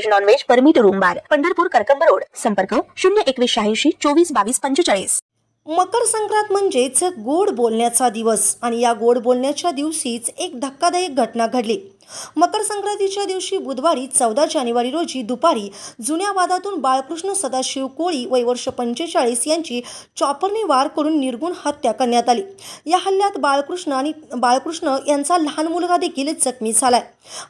veg non veg permit room bar Pandharpur Karkamb road. संपर्क शून्य एकवीस शहाऐंशी चोवीस बावीस पंचेचाळीस. मकर संक्रांत म्हणजेच गोड बोलण्याचा दिवस. आणि या गोड बोलण्याच्या दिवशीच एक धक्कादायक घटना घडली. मकर संक्रांतीच्या दिवशी बुधवारी चौदा जानेवारी रोजी दुपारी जुन्या वादातून बाळकृष्ण सदाशिव कोळी वय वर्ष पंचेचाळीस यांची चॉपरने वार करून निर्गुण हत्या करण्यात आली. या हल्ल्यात बाळकृष्ण आणि बाळकृष्ण यांचा लहान मुलगा देखील जखमी झालाय.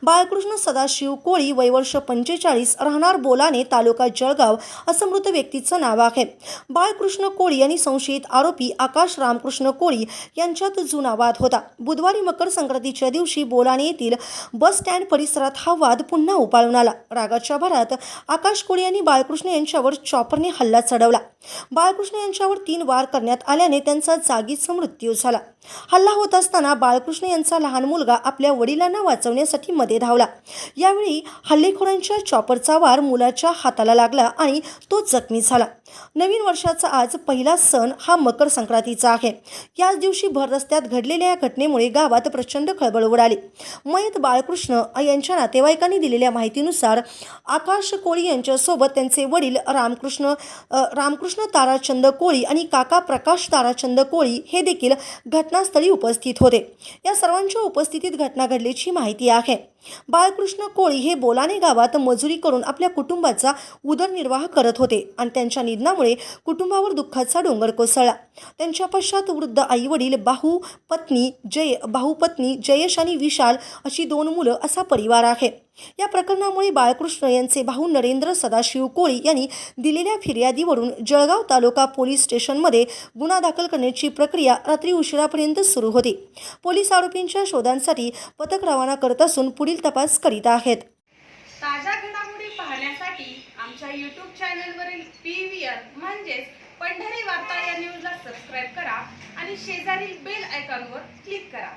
बाळकृष्ण सदाशिव कोळी वय वर्ष पंचेचाळीस राहणार बोलाने तालुका जळगाव असं मृत व्यक्तीचं नाव आहे. बाळकृष्ण कोळी आणि संशयित आरोपी आकाश रामकृष्ण कोळी यांच्यात जुना वाद होता. बुधवारी मकर संक्रांतीच्या दिवशी बोलाने येथील बस स्टँड परिसरात हा वाद पुन्हा उपाळून आला. रागाच्या भरात आकाश कोळी यांनी बाळकृष्ण यांच्यावर चॉपरने हल्ला चढवला. बाळकृष्ण यांच्यावर तीन वार करण्यात आल्याने त्यांचा जागीच मृत्यू झाला. हल्ला होत असताना बाळकृष्ण यांचा लहान मुलगा आपल्या वडिलांना वाचवण्यासाठी मध्ये धावला. यावेळी हल्लेखोरांच्या चॉपरचा वार मुलाच्या हाताला लागला आणि तो जखमी झाला. नवीन वर्षाचा आज पहिला सण हा मकर संक्रांतीचा आहे. याच दिवशी भर रस्त्यात घडलेल्या या घटनेमुळे गावात प्रचंड खळबळ उडाली. मयत बाळकृष्ण यांच्या नातेवाईकांनी दिलेल्या माहितीनुसार आकाश कोळी यांच्यासोबत त्यांचे वडील रामकृष्ण रामकृष्ण ताराचंद कोळी आणि काका प्रकाश ताराचंद कोळी हे देखील घटनास्थळी उपस्थित होते. या सर्वांच्या उपस्थितीत घटना घडल्याची माहिती आहे. बाळकृष्ण कोळी हे बोलाने गावात मजुरी करून आपल्या कुटुंबाचा उदरनिर्वाह करत होते आणि त्यांच्या निधनामुळे कुटुंबावर दुःखाचा डोंगर कोसळला. त्यांच्या पश्चात वृद्ध आई वडील बाहू पत्नी जय भाऊ पत्नी जयेश आणि विशाल अशी दोन मुलं असा परिवार आहे. या प्रकरणामुळे बाळकृष्ण यांचे भाऊ नरेंद्र सदाशिव कोळी यांनी दिलेल्या फिर्यादीवरून जळगाव तालुका पोलीस स्टेशनमध्ये गुन्हा दाखल करण्याची प्रक्रिया रात्री उशिरापर्यंत सुरू होती. पोलीस आरोपींच्या शोधांसाठी पथक रवाना करत असून पुढील तपास करीत आहेत. ताज्या घडामोडी पाहण्यासाठी आमच्या यूट्यूब चॅनलवरील पी व्ही आर म्हणजेच पंढरी वार्ता या न्यूजला सबस्क्राईब करा आणि शेजारील बेल आयकॉनवर क्लिक करा.